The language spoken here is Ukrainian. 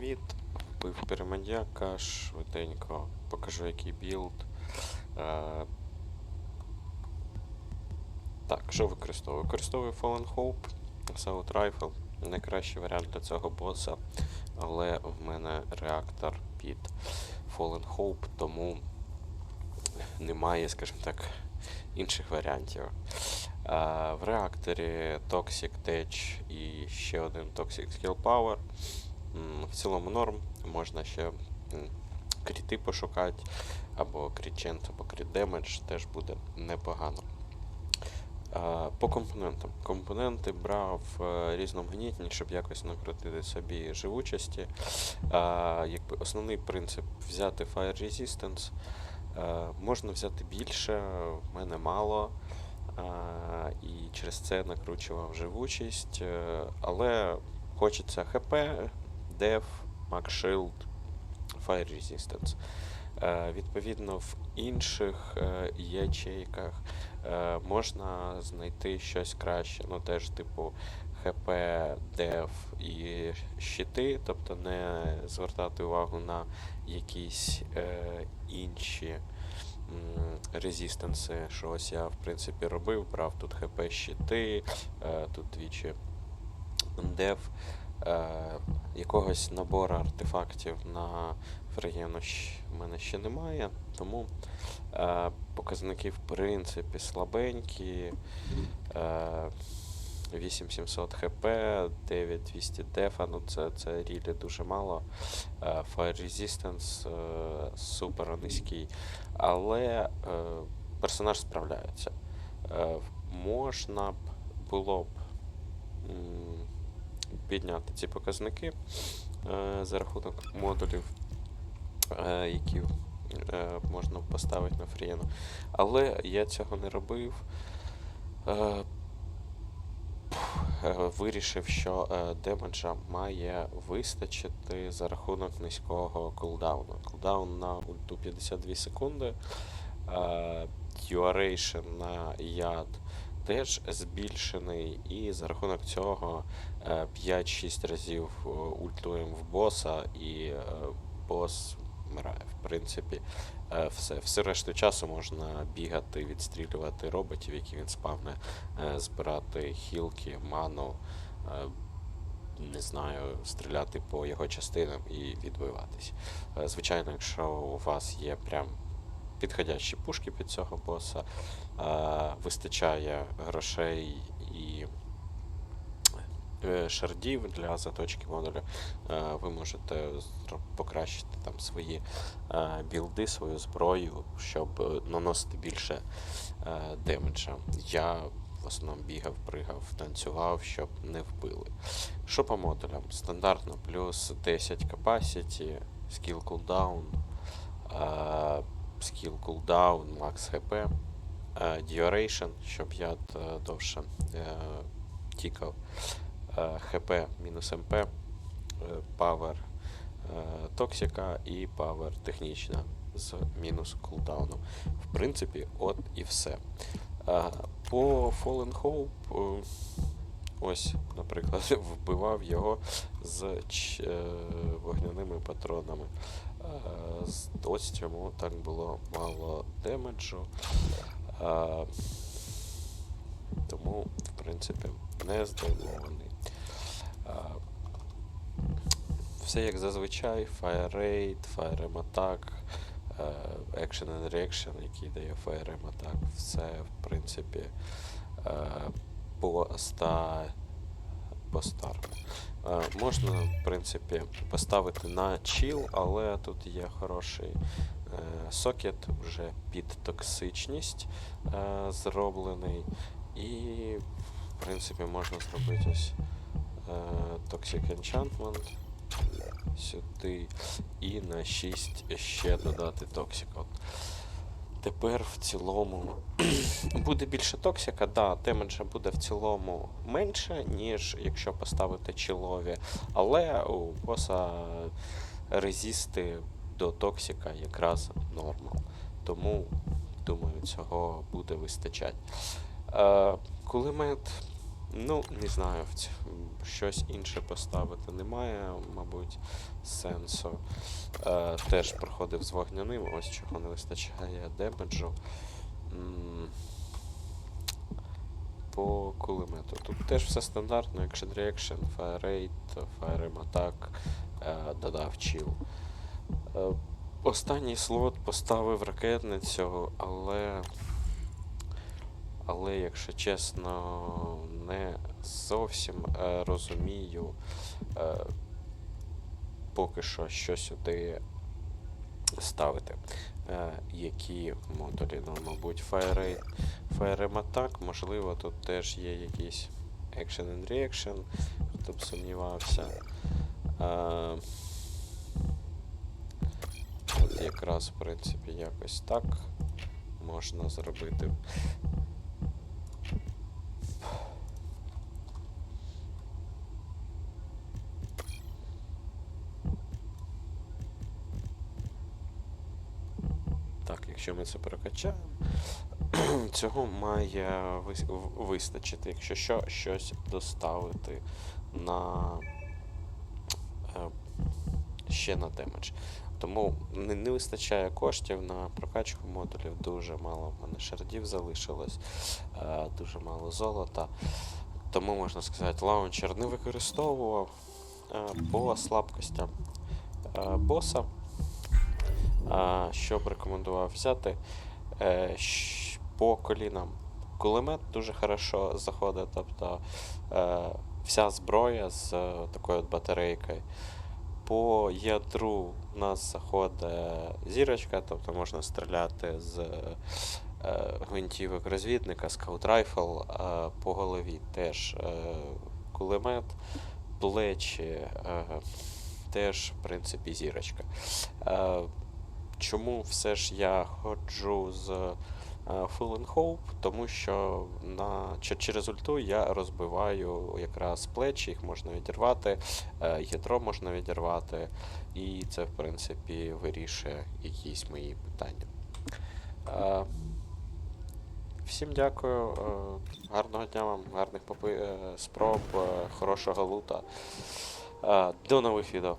Привіт! Вбив перемандяка, швиденько покажу який білд. Е, так, що використовую? Використовую Fallen Hope, Assault Rifle. Найкращий варіант для цього боса, але в мене реактор під Fallen Hope, тому немає, скажімо так, інших варіантів. Е, в реакторі Toxic Tech і ще один Toxic Skill Power. В цілому норм. Можна ще кріти пошукати, або крічент, або кріт демедж теж буде непогано. По компонентам. Компоненти брав е, різноманітні, щоб якось накрутити собі живучості. Якби основний принцип взяти Fire Resistance. Е, Можна взяти більше, в мене мало. І через це накручував живучість. е, Але хочеться ХП, Def, Max Shield, Fire Resistance. Е, Відповідно, в інших е, ячейках е, можна знайти щось краще. Ну, теж, типу, ХП, Def і щити, тобто не звертати увагу на якісь е, інші резистенси, що ось я в принципі робив, брав тут ХП щити, е, тут двічі деф. Якогось набору артефактів на фрегіону в мене ще немає, тому е, показники в принципі слабенькі. Е, 8700 хп, 9200 дефа, ну це, це рілі дуже мало. Е, Fire Resistance е, супер низький. Але е, персонаж справляється. Можна б було б підняти ці показники е, за рахунок модулів, е, які е, можна поставити на фрієну. Але я цього не робив. Вирішив, що демеджа має вистачити за рахунок низького кулдауну. Кулдаун на ульту 52 секунди, duration на яд теж збільшений, і за рахунок цього е, 5-6 разів е, ультуємо в боса, і е, бос вмирає. В принципі, е, все. Все решту часу можна бігати, відстрілювати роботів, які він спавне, е, збирати хілки, ману. е, Не знаю, стріляти по його частинам і відбиватись. Е, Звичайно, якщо у вас є прям підходящі пушки під цього боса, е, вистачає грошей і е, шардів для заточки модуля, е, ви можете покращити там свої білди, свою зброю, щоб наносити більше демеджа. Я в основному бігав, пригав, танцював, щоб не вбили. Що по модулям? Стандартно плюс 10 capacity, skill cooldown, е, cooldown, max HP, е, duration, щоб яд е, довше е, тікав, е, ХП мінус МП, е, power е, токсика і power технічна з мінус кулдауном. В принципі, от і все. Е, По Fallen Hope, е, ось, наприклад, вбивав його з е, вогняними патронами. Е, З чому так було мало демеджу. Е, тому, в принципі, не здивований. Е, все як зазвичай, Fire Raid, Fire Aim Attack, Action and Reaction, який дає Fire Aim Attack, все в принципі по 100 постар. Е, можна, в принципі, поставити на чіл, але тут є хороший е, сокет вже під токсичність е, зроблений. І, в принципі, можна зробити ось Toxic Enchantment. Сюди і на 6 ще додати Toxic. Тепер в цілому буде більше токсика, да, демеджа буде в цілому менше, ніж якщо поставити чілові, але у боса резісти до токсика якраз норма. Тому, думаю, цього буде вистачати. Е, кулемет, ну, не знаю, щось інше поставити немає, мабуть, сенсу. Е, теж проходив з вогняним, ось чого не вистачає демеджу. По кулемету. Тут теж все стандартно, Action Reaction, Fire Rate, Fire Attack, е, додав чіл. Е, Останній слот поставив ракетницю, але. Але, якщо чесно, не зовсім е, розумію е, поки що, що сюди ставити. Е, які модулі, ну, мабуть, Fire Rate, Attack, можливо, тут теж є якийсь Action and Reaction, хто б сумнівався. Е, От якраз, в принципі, якось так можна зробити. Так, якщо ми це прокачаємо, цього має вистачити, якщо що, щось доставити на е, ще на демедж. Тому не, не вистачає коштів на прокачку модулів, дуже мало в мене шардів залишилось, е, дуже мало золота. Тому можна сказати, лаунчер не використовував е, по слабкостям боса. Що б рекомендував взяти? Е, по колінам кулемет дуже хорошо заходить, тобто е, вся зброя з е, такою батарейкою. По ядру у нас заходить зірочка, тобто можна стріляти з гвинтівок розвідника, скаут райфл, а по голові теж кулемет, плечі, теж, в принципі, зірочка. Чому все ж я ходжу з е, Full and Hope? Тому що на, через ульту я розбиваю якраз плечі, їх можна відірвати, е, ядро можна відірвати, і це, в принципі, вирішує якісь мої питання. Е, Всім дякую, гарного дня вам, гарних спроб, хорошого лута. До нових відео.